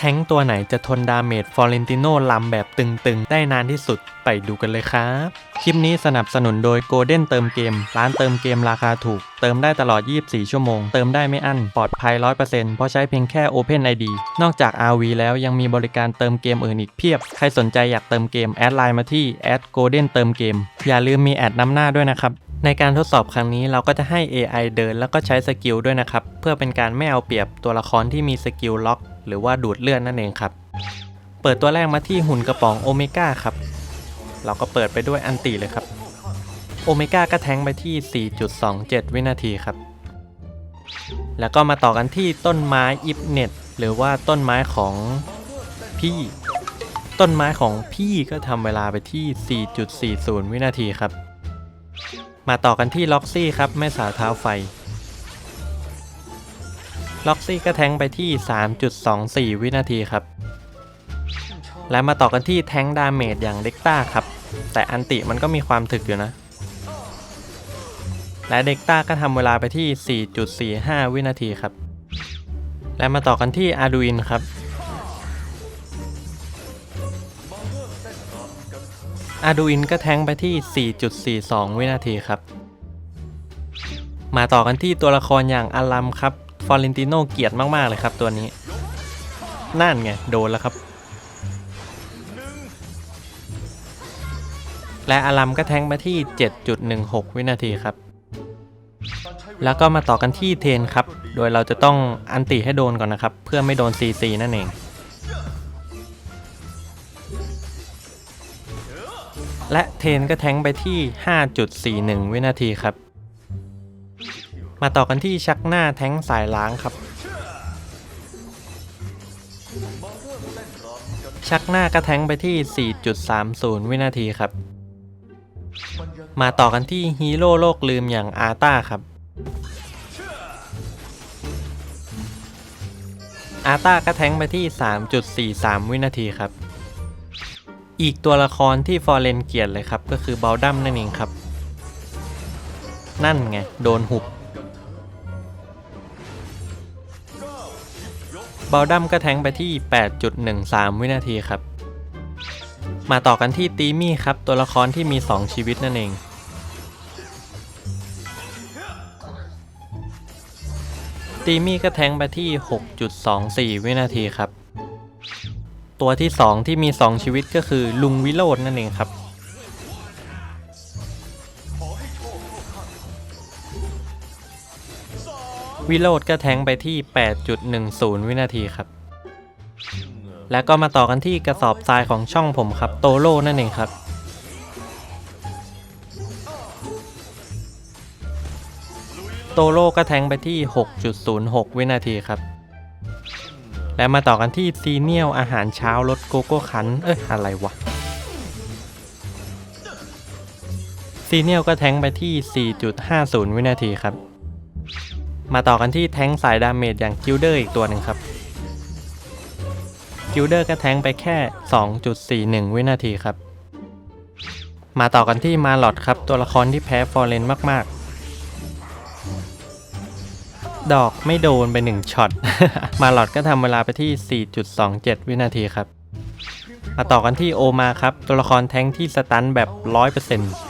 แท้งตัวไหนจะทนดาเมจฟอเรนติโนลำแบบตึงๆ ได้นานที่สุด ไปดูกันเลยครับ คลิปนี้สนับสนุนโดย Golden เติมเกม ร้านเติมเกมราคาถูก เติมได้ตลอด 24 ชั่วโมง เติมได้ไม่อั้น ปลอดภัย 100%เพราะใช้เพียงแค่ Open ID นอกจาก RV แล้วยังมีบริการเติมเกมอื่นอีกเพียบ ใครสนใจอยากเติมเกม แอดไลน์มาที่ @golden เด้นเติมเกม อย่าลืมมีแอดน้ำหน้าด้วยนะครับในการทดสอบครั้งนี้เราก็จะให้ AI เดินแล้วก็ใช้สกิลด้วยนะครับ เพื่อเป็นการไม่เอาเปรียบตัวละครที่มีสกิลล็อก หรือว่าดูดเลือดนั่นเองครับ เปิดตัวแรกมาที่หุ่นกระป๋องโอเมก้าครับ เราก็เปิดไปด้วยอันติเลยครับ โอเมก้าก็แทงไปที่ 4.27 วินาทีครับ แล้วก็มาต่อกันที่ต้นไม้อิฟเน็ตหรือว่าต้นไม้ของพี่ ต้นไม้ของพี่ก็ทำเวลาไปที่ 4.40 วินาทีครับ มาต่อกันที่ล็อกซี่ครับแม่สาวเท้าไฟ ล็อกซี่ก็แทงไปที่ 3.24 วินาทีครับ และมาต่อกันที่แทงดาเมจอย่างเด็กต้าครับ แต่อันติมันก็มีความถึกอยู่นะ และเด็กต้าก็ทำเวลาไปที่ 4.45 วินาทีครับ และมาต่อกันที่อาดูอินครับอาดูอินก็แทงไปที่ 4.42 วินาทีครับ มาต่อกันที่ตัวละครอย่างอารัมครับ ฟอร์เรนติโนเกียดมากๆเลยครับตัวนี้นั่นไง โดนแล้วครับ และอารัมก็แทงไปที่ 7.16 วินาทีครับ แล้วก็มาต่อกันที่เทนครับ โดยเราจะต้องอันติให้โดนก่อนนะครับ เพื่อไม่โดน CC นั่นเอง และเทนก็แทงไปที่ 5.41 วินาทีครับ มาต่อกันที่ชักหน้าแทงสายล้างครับ ชักหน้าก็แทงไปที่ 4.30 วินาทีครับ มาต่อกันที่ฮีโร่โลกลืมอย่างอาร์ต้าครับ อาร์ต้าก็แทงไปที่ 3.43 วินาทีครับ อีกตัวละครที่ฟอร์เรนเกียดเลยครับ ก็คือเบลดัมนั่นเองครับ นั่นไง โดนหุบ เบลดัมก็แทงไปที่ 8.13 วินาทีครับ มาต่อกันที่ตีมี่ครับ ตัวละครที่มี 2 ชีวิตนั่นเอง ตีมี่ก็แทงไปที่ 6.24 วินาทีครับ ตัวที่ 2 ที่มี 2 ชีวิตก็คือลุงวิโรจน์นั่นเองครับ วิโรจน์ก็แทงไปที่ 8.10 วินาทีครับ แล้วก็มาต่อกันที่กระสอบทรายของช่องผมครับ โตโร่นั่นเองครับ โตโร่ก็แทงไปที่ 6.06 วินาทีครับ และมาต่อกันที่ซีเนียลอาหารเช้ารสโกโก้คัน เอ้ย อะไรวะซีเนียลก็แทงไปที่ 4.50 วินาทีครับ มาต่อกันที่แท้งสายดาเมจอย่างกิลเดอร์อีกตัวหนึ่งครับกิลเดอร์ก็แท้งไปแค่ 2.41 วินาทีครับ มาต่อกันที่มาลอดครับตัวละครที่แพ้ฟอร์เรนมาก ๆ ดอกไม่โดนไป 1ช็อต มาลอดก็ทำเวลาไปที่ 4.27 วินาทีครับ มาต่อกันที่โอมาครับ ตัวละครแท้งที่สตันแบบ 100%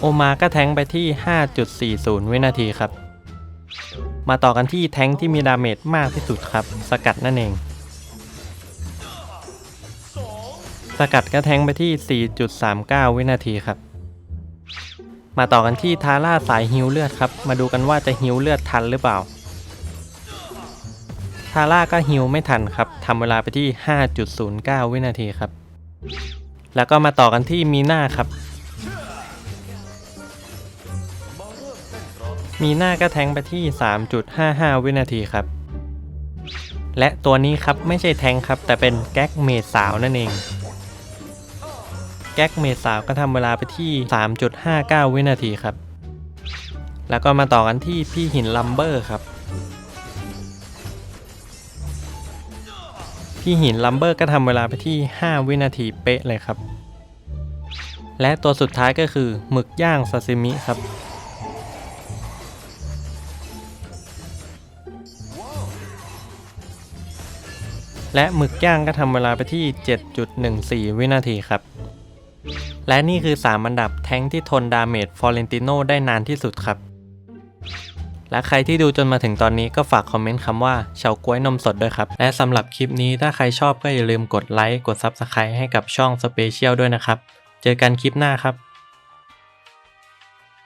โอมาก็แทงไปที่ 5.40 วินาทีครับ มาต่อกันที่แทงที่มีดาเมจมากที่สุดครับ สกัดนั่นเอง สกัดก็แทงไปที่ 4.39 วินาทีครับ มาต่อกันที่ทาร่าสายฮิวเลือดครับ มาดูกันว่าจะฮิวเลือดทันหรือเปล่า ทาร่าก็ฮิวไม่ทันครับทำเวลาไปที่ 5.09 วินาทีครับ แล้วก็มาต่อกันที่มีน่าครับ มีหน้าก็แทงไปที่ 3.55 วินาทีครับ และตัวนี้ครับไม่ใช่แทงครับ แต่เป็นแก๊กเมดสาวนั่นเอง แก๊กเมดสาวก็ทำเวลาไปที่ 3.59 วินาทีครับ แล้วก็มาต่อกันที่พี่หินลัมเบอร์ครับ พี่หินลัมเบอร์ก็ทำเวลาไปที่ 5 วินาทีเป๊ะเลยครับ และตัวสุดท้ายก็คือหมึกย่างซาซิมิครับ และหมึกย่างก็ทำเวลาไปที่ 7.14 วินาทีครับ และนี่คือ 3 อันดับแท้งที่ทนดาเมจฟอเรนติโนได้นานที่สุดครับ และใครที่ดูจนมาถึงตอนนี้ก็ฝากคอมเมนต์คำว่าเฉาก๊วยนมสดด้วยครับ และสำหรับคลิปนี้ถ้าใครชอบก็อย่าลืมกดไลค์กด Subscribe ให้กับช่อง Special ด้วยนะครับ เจอกันคลิปหน้าครับ